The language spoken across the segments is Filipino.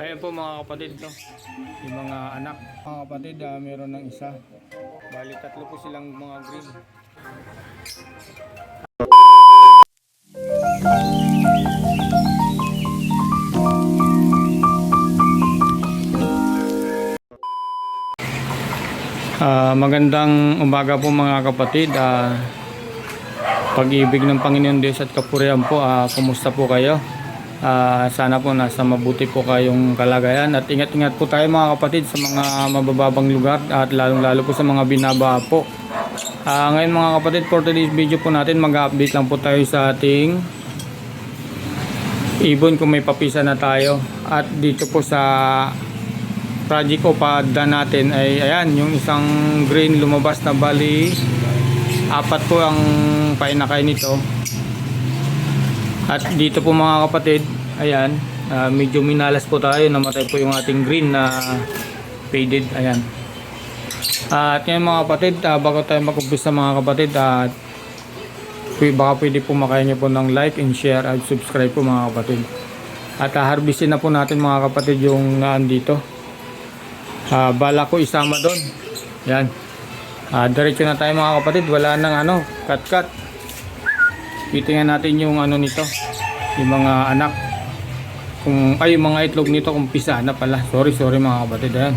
Ayan po mga kapatid to. Yung mga anak. Mga kapatid, ah, meron ng isa. Bali tatlo po silang mga green. Ah, magandang umaga po mga kapatid. Ah, pag-ibig ng Panginoon Diyos at kapurihan po, ah, kumusta po kayo? Ah, sana po nasa mabuti po kayong kalagayan at ingat-ingat po tayo mga kapatid sa mga mabababang lugar at lalong-lalo po sa mga binaba po. Ah, ngayon mga kapatid, for today's video po natin, mag-update lang po tayo sa ating ibon kung may papisa na tayo. At dito po sa project o natin ay ayan, yung isang green lumabas na bali apat po ang painakay nito. At dito po mga kapatid, ayan, ah, medyo minalas po tayo, namatay po yung ating green na faded, ayan. At ngayon mga kapatid, ah, bago tayo mag-umpisa mga kapatid, at baka pwede po makain nyo po ng like and share at subscribe po mga kapatid. At uh, harvestin na po natin mga kapatid yung naan dito. Ah, bala ko isama doon. Yan. Ah, diretso na tayo mga kapatid, wala nang ano, cut-cut. Titingnan natin yung ano nito, yung mga anak. Kung ay yung mga itlog nito kung pisa na pala. Sorry, sorry mga kapatid. Ayan.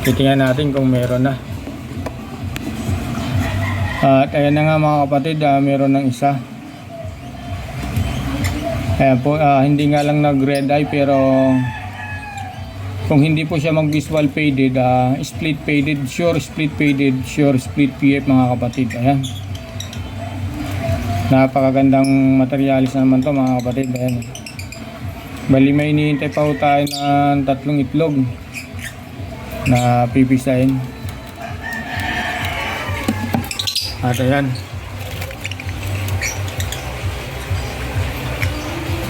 Titingnan natin kung meron na. At ayan na nga mga kapatid, ah, meron ng isa. Ayan po, ah, hindi nga lang nag red eye pero kung hindi po siya mag visual faded, ah, split faded, sure split faded, sure split PF mga kapatid. Ayan. Napakagandang materialis na naman to mga kapatid. Ayan. Bali may hinihintay pa tayo ng tatlong itlog na pipisahin. At ayan.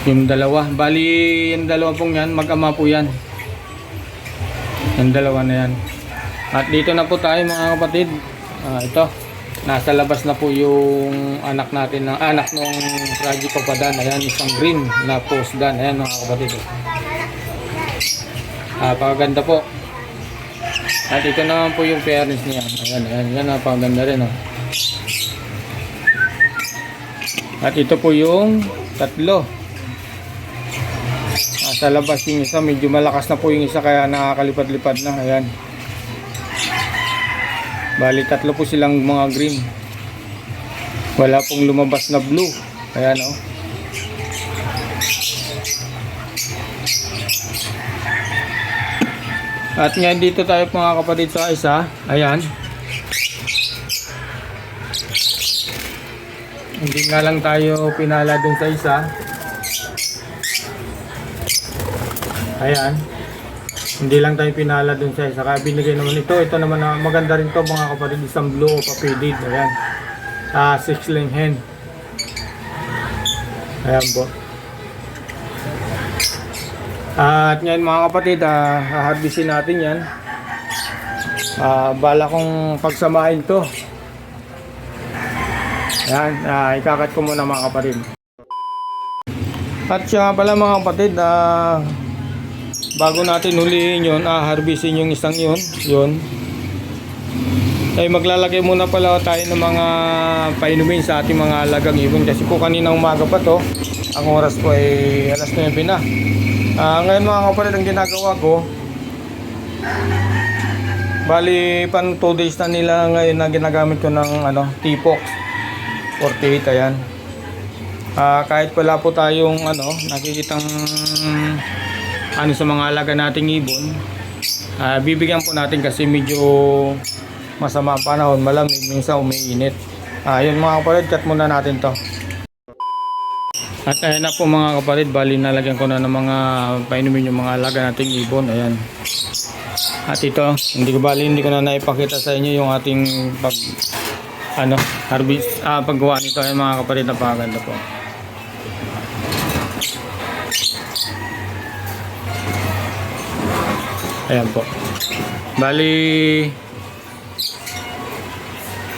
Yung dalawa. Bali, yung dalawa pong yan, mag-ama po yan. Yung dalawa na yan. At dito na po tayo mga kapatid. Ah, ito. Nasa labas na po yung anak natin ng anak nung project ko pa dan. Ayan, isang green na post dan. Ayan mga kapatid. Ah, paganda po. At ito naman po yung fairness niya. Ayan, ayan, yan napakaganda rin. Oh. At ito po yung tatlo. Sa labas yung isa, medyo malakas na po yung isa kaya nakakalipad-lipad na. Ayan. Bali, tatlo po silang mga green. Wala pong lumabas na blue. Ayan oh. At ngayon dito tayo mga kapatid sa isa. Ayan. Hindi nga lang tayo pinala dun sa isa. Ayan. Hindi lang tayo pinala dun sa isa. Kaya binigay naman ito. Ito naman na maganda rin to mga kapatid. Isang blue o papidid. Ayan. Ah, six lane hen. Ayan po. At ngayon mga kapatid, ah, haharbisin natin yan. Ah, bala kong pagsamahin to. Yan, ah, ikakat ko muna mga kapatid. At siya pala mga kapatid, ah, bago natin hulihin yun, ah, harbisin yung isang yun, yun. Ay maglalagay muna pala tayo ng mga painumin sa ating mga alagang ibon kasi po kanina umaga pa to, ang oras ko ay alas 9 na. Ah, ngayon mga kapatid, ang ginagawa ko, bali pan 2 days na nila ngayon na ginagamit ko ng ano, T-Fox. 48 ayan Ah, kahit wala po tayong ano nakikitang ano sa mga alaga nating ibon ah, bibigyan po natin kasi medyo masama panahon malamig minsan umiinit. Yun mga kapatid cut muna natin to. At ayan na po mga kapatid bali nalagyan ko na ng mga painumin yung mga alaga nating ibon ayan. At ito hindi ko bali hindi ko na naipakita sa inyo yung ating pag ano, harvest, ah, paggawa nito ay mga kapatid na paganda po. Ayan po. Bali,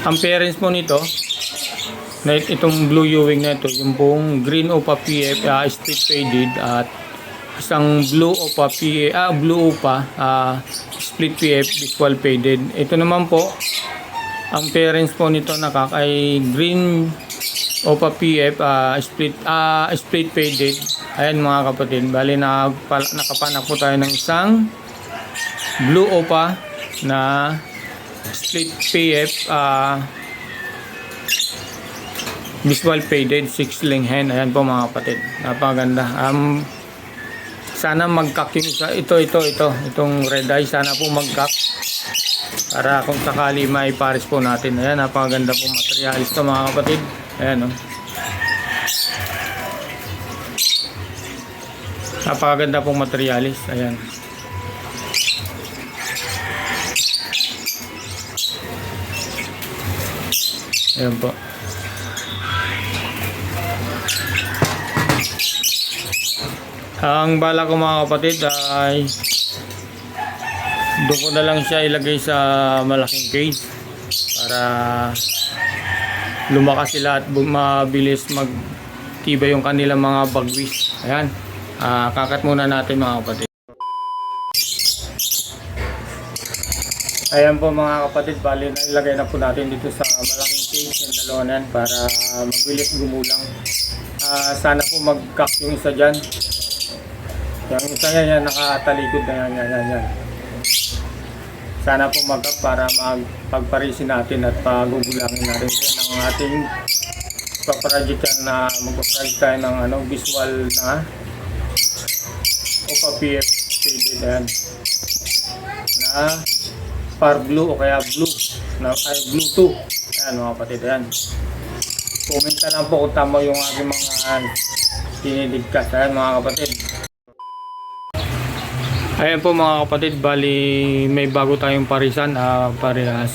ang parents po nito, na itong blue Ewing na ito, yung buong green Opa PF ah, split faded at isang blue Opa PF, ah, blue Opa ah, split PF visual faded. Ito naman po, ang parents po nito nakak ay green Opa PF ah, split ah, split faded. Ayan mga kapatid, bali na nakapanak po tayo ng isang blue Opa na split PF ah visual faded six link hen ayan po mga kapatid. Napakaganda um, sana magkak isa ito ito ito. Itong red eye sana po magkak. Para kung sakali may pares po natin. Ayan napakaganda po materialis to mga kapatid ayan o napakaganda pong materialis. Ayan. Ayan po. Ang bala ko mga kapatid ay doon ko na lang siya ilagay sa malaking cage para lumakas sila at mabilis magtiba yung kanilang mga bagwis. Ayan. Ah, kakat muna natin mga kapatid. Ayan po mga kapatid, bali na ilagay na po natin dito sa malaking cage yung dalawa na yan para mabilis gumulang. Ah, sana po mag-cock yung isa dyan. Yung isa yan, yan nakatalikod na yan, yan, yan, yan. Sana po mag para magpagparisin natin at pagugulangin natin ng ating paproject yan na magpaproject tayo ng ano, visual na Opa PF shaded yan. Na par blue o kaya blue na ay blue 2 ayan mga kapatid yan comment na lang po kung tama yung aking mga tiniligkas ayan mga kapatid Ayan po mga kapatid, bali may bago tayong parisan, ah parehas.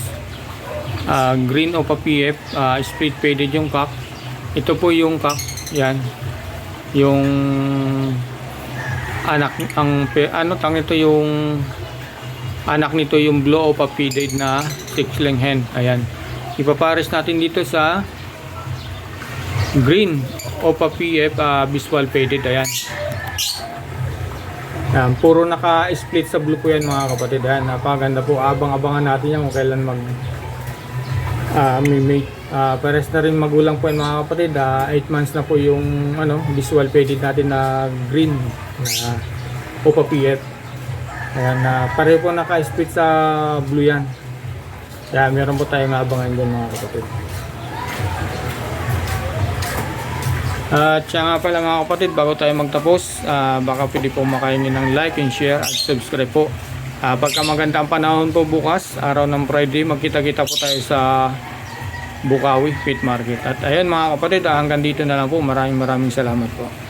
Ah, green Opa PF, ah, split faded yung cup. Ito po yung cup, yan. Yung anak ang ano tang ito yung anak nito yung blue Opa faded na six leng hen. Ayan. Ipapares natin dito sa green Opa PF ah, visual faded. Ayan. Yan, puro naka-split sa blue po yan mga kapatid. Yan, napakaganda po. Abang-abangan natin yan kung kailan mag ah may mate. Ah, pares na rin magulang po yan mga kapatid. 8 months na po yung ano, visual faded natin na green na Opa PF. Ayan, na pareho po naka-split sa blue yan. Kaya meron po tayong abangan dyan mga kapatid. At siya nga pala mga kapatid, bago tayo magtapos, ah, baka pwede po makahingi ng like and share at subscribe po. Ah, pagka maganda ang panahon po bukas, araw ng Friday, magkita-kita po tayo sa Bukawi Pit Market. At ayan mga kapatid, ah, hanggang dito na lang po. Maraming maraming salamat po.